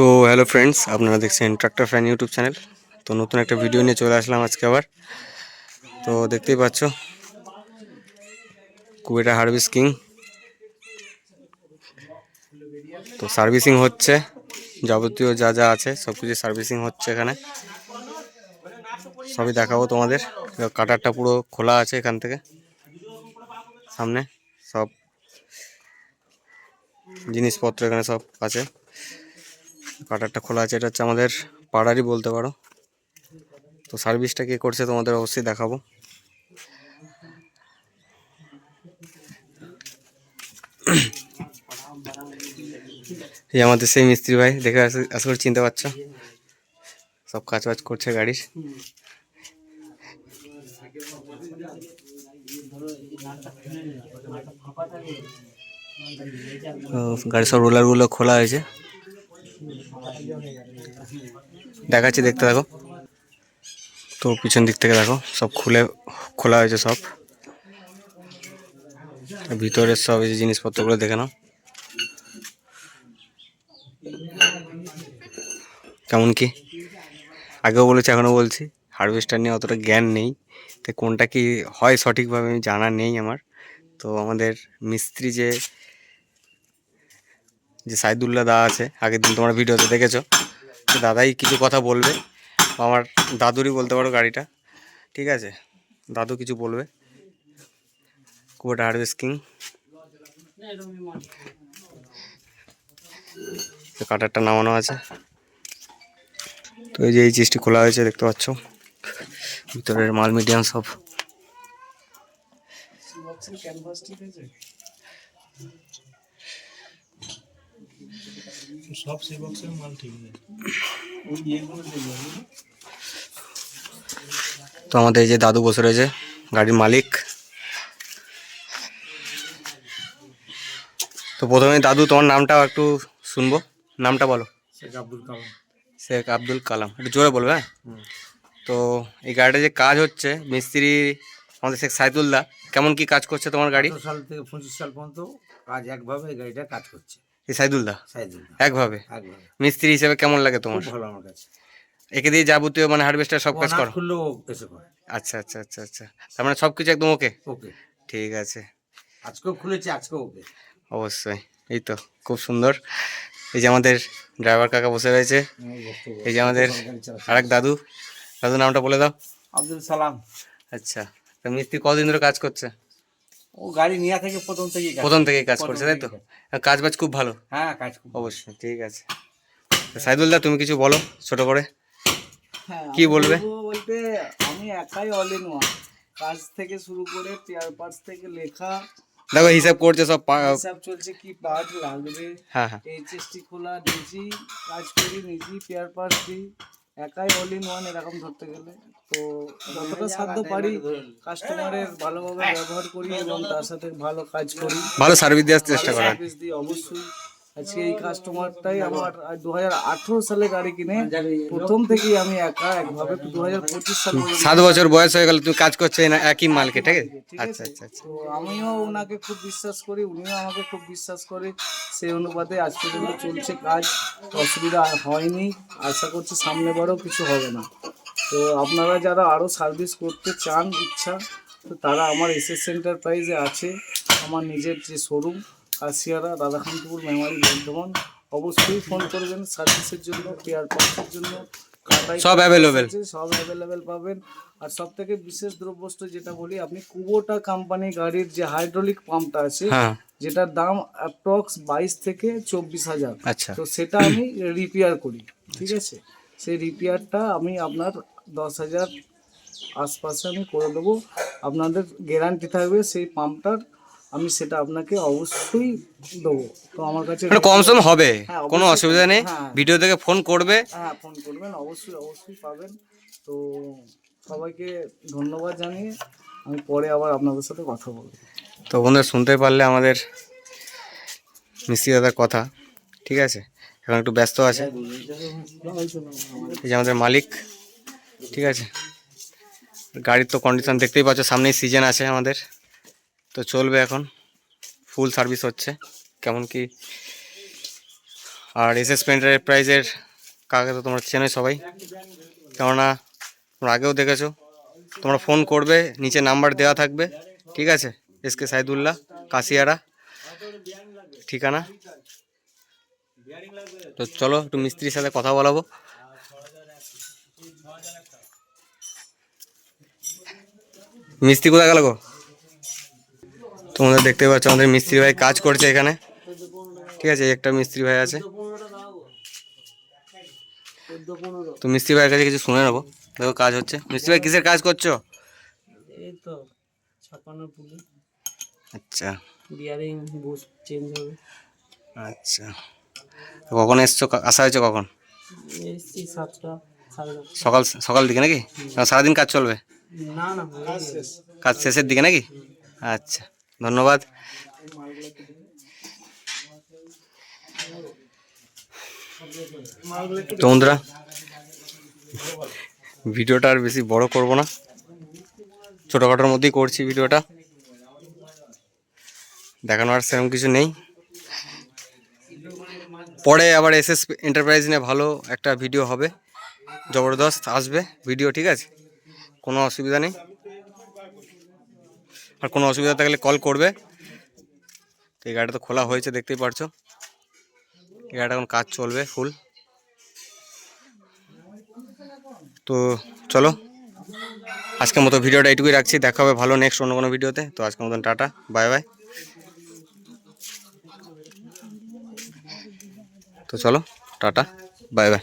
তো hello friends আপনারা দেখছেন ট্রাক্টর ফ্যান ইউটিউব চ্যানেল তো নতুন একটা ভিডিও নিয়ে চলে আসলাম আজকে আবার। তো দেখতেই পাচ্ছ কুয়েটা হার্ভিস কিং তো সার্ভিসিং হচ্ছে, যাবতীয় যা যা আছে, সব কিছু সার্ভিসিং হচ্ছে এখানে। সবই দেখাবো তোমাদের। কাটারটা পুরো খোলা আছে এখান থেকে। সামনে সব জিনিসপত্র এখানে সব আছে। কাটারটা খোলা আছে, এটা হচ্ছে আমাদের পাড়ারই বলতে পারো। তো সার্ভিসটা কে করছে তোমাদের অবশ্যই দেখাবো। এই আমাদের সেই মিস্ত্রি ভাই, দেখে আশা করি চিনতে পারছ। সব কাজ বাজ করছে গাড়ির। তো গাড়ির সব রোলারগুলো খোলা হয়েছে। দেখাচ্ছি, দেখতে দেখো তো পিছন দিক থেকে দেখো, সব খুলে, খোলা হয়েছে সব। ভিতরের সব এই জিনিসপত্রগুলো দেখে নাও। কেমন কি? আগেও বলেছি, এখনও বলছি, হারভেস্টার নিয়ে অতটা জ্ঞান নেই। তো কোনটা কি হয় সঠিকভাবে আমি জানা নেই আমার। তো আমাদের মিস্ত্রি যে যে সাইদুল্লাহ দা আছে, আগের দিন তোমার ভিডিওতে দেখেছ দাদাই কিছু কথা বলবে আমার দাদুরই বলতে পারো গাড়িটা, ঠিক আছে? দাদু কিছু বলবে। কুয়োটা হারভেস্টিং কাটারটা নামানো আছে। তো এই যে এই চিজটি খোলা হয়েছে, দেখতে পাচ্ছ? ভিতরের মাল মিডিয়াম সব। সব সে বক্সের মাল ঠিক আছে তো আমাদের যে দাদু বসে রয়েছে গাড়ির মালিক। তো প্রথমে দাদু তোমার নামটাও একটু শুনব। নামটা বলো। শেখ আব্দুল কালাম। শেখ আব্দুল কালাম। একটু জোরে বলবে হ্যাঁ? তো এই গাড়িটা যে কাজ হচ্ছে মিস্ত্রি আমাদের শেখ সাইদুল্লাহ কেমন কি কাজ করছে তোমার গাড়ি? সাল থেকে পঁচিশ সাল পর্যন্ত কাজ একভাবে এই গাড়িটা কাজ করছে। এই সাইদুল্লাহ সাইজুল একভাবে? একভাবে। মিস্ত্রি হিসেবে কেমন লাগে তোমার? ভালো আমার কাছে। একে দিয়ে যাবতীয় মানে হারভেস্টার সব কাজ করো? খুললেও এসে করে আচ্ছা আচ্ছা আচ্ছা আচ্ছা। তার মানে সব কিছু একদম ওকে? ওকে। ঠিক আছে। আজকেও খুলেছে আজকেও ওকে। অবশ্যই। এই তো খুব সুন্দর। এই যে আমাদের ড্রাইভার কাকা বসে রয়েছে। এই যে আমাদের আরেক দাদু। দাদু নামটা বলে দাও। আব্দুল সালাম। আচ্ছা। তো মিস্ত্রি কতদিন ধরে কাজ করছে? ও গাড়ি নেওয়া থেকে প্রথম থেকেই কাজ প্রথম থেকেই কাজ করছে তাই তো? কাজ। বাজ খুব ভালো? হ্যাঁ কাজ খুব অবশ্যই ঠিক আছে। সাইদুল দা তুমি কিছু বলো ছোট করে? হ্যাঁ কি বলবে? বলতে আমি একাই অল ইন ওয়ান কাজ থেকে শুরু করে পেয়ার পার্টস থেকে লেখা। দেখো হিসাব করছে সব পা- হিসাব চলছে কি পার্ট লাগবে। হ্যাঁ হ্যাঁ। এইচএসটি খোলা নিজেই কাজ করি নিজেই পেয়ার পার্টস দিই। একাই অল ইন ওয়ান এরকম ধরতে গেলে। তো যতটা সাধ্য পারি কাস্টমারের ভালোভাবে ব্যবহার করি এবং তার সাথে ভালো কাজ করি। ভালো সার্ভিস দেওয়ার চেষ্টা করি সার্ভিস দিই অবশ্যই। আজকে এই কাস্টমারটাই আমার দু হাজার আঠেরো সালে গাড়ি কিনে প্রথম থেকেই আমি একা একভাবে দু হাজার পঁচিশ সাল সাত বছর বয়স হয়ে গেল তুমি কাজ করছ না একই মালকে ঠিক আছে? আচ্ছা আচ্ছা আচ্ছা। তো আমিও ওনাকে খুব বিশ্বাস করি উনিও আমাকে খুব বিশ্বাস করে সেই অনুপাতে আজ পর্যন্ত চলছে কাজ অসুবিধা আর হয়নি আশা করছি সামনে বারও কিছু হবে না। তো আপনারা যারা আরও সার্ভিস করতে চান ইচ্ছা তো তারা আমার এসএস সেন্টার প্রাইজে আছে আমার নিজের যে শোরুম কাশিয়ারা রাধাকান্তপুর মেমারি বর্ধমান অবশ্যই ফোন করবেন সার্ভিসের জন্য কেয়ার পার্টসের জন্য। সব অ্যাভেলেবেল সব অ্যাভেলেবেল পাবেন। আর সব থেকে বিশেষ দ্রব্যস্ত যেটা বলি আপনি কুবোটা কোম্পানি গাড়ির যে হাইড্রোলিক পাম্পটা আছে হ্যাঁ। যেটার দাম অ্যাপ্রক্স বাইশ থেকে চব্বিশ হাজার। আচ্ছা। তো সেটা আমি রিপেয়ার করি ঠিক আছে? সেই রিপেয়ারটা আমি আপনার দশ হাজার আশপাশে আমি করে দেবো। আপনাদের গ্যারান্টি থাকবে সেই পাম্পটার আমি সেটা আপনাকে অবশ্যই দেবো। তো আমার কাছে মানে কম সম হবে হ্যাঁ, কোনো অসুবিধা নেই। হ্যাঁ। ভিডিও থেকে ফোন করবে। হ্যাঁ ফোন করবেন অবশ্যই অবশ্যই পাবেন। তো সবাইকে ধন্যবাদ জানিয়ে আমি পরে আবার আপনাদের সাথে কথা বলব। তো বন্ধুরা শুনতে পারলে আমাদের মিস্ত্রি দাদার কথা ঠিক আছে? এখন একটু ব্যস্ত আছে। এই যে আমাদের মালিক ঠিক আছে? গাড়ির তো কন্ডিশন দেখতেই পাচ্ছ সামনেই সিজন আছে আমাদের। তো চলবে এখন। ফুল সার্ভিস হচ্ছে। কেমন কি? আর এস এস প্রাইজের কাকে তো তোমরা চেনোই সবাই। কেননা তোমরা আগেও দেখেছ। তোমরা ফোন করবে, নিচে নাম্বার দেওয়া থাকবে। ঠিক আছে? এস কে সাইদুল্লাহ, কাশিয়ারা, ঠিকানা। তো চলো, একটু মিস্ত্রির সাথে কথা বলাবো। মিস্ত্রি কোথায় গেল গো? তোমাদের দেখতে পাচ্ছ আমাদের মিস্ত্রি ভাই কাজ করছে এখানে। ঠিক আছে একটা মিস্ত্রি ভাই আছে। তো মিস্ত্রি ভাইয়ের কাছে কিছু শুনে নেব। দেখো কাজ হচ্ছে। মিস্ত্রি ভাই কিসের কাজ করছ? এই তো ছাপানো পুলি। আচ্ছা। বিয়ারিং বুশ চেঞ্জ হবে। আচ্ছা। কখন এসছো? আসা হয়েছে কখন? এসছি সাতটা সকাল সকাল দিকে নাকি? সারাদিন কাজ চলবে? না না কাজ শেষের দিকে নাকি? আচ্ছা। ধন্যবাদ। তো বন্ধুরা, ভিডিওটা আর বেশি বড় করব না। ছোটোখাটোর মধ্যেই করছি ভিডিওটা। দেখানো আর সেরকম কিছু নেই। পরে আবার এস এস এন্টারপ্রাইজ নিয়ে ভালো একটা ভিডিও হবে। জবরদস্ত আসবে ভিডিও, ঠিক আছে? কোনো অসুবিধা নেই। আর কোনো অসুবিধা থাকলে কল করবে। তো এই গাড়িটা তো খোলা হয়েছে, দেখতেই পারছ। এই গাড়িটা এখন কাজ চলবে ফুল তো চলো, আজকের মতো ভিডিওটা এইটুকুই রাখছি, দেখা হবে ভালো নেক্সট অন্য কোনো ভিডিওতে। তো আজকের মতন টাটা বাই বাই তো চলো, টাটা বাই বাই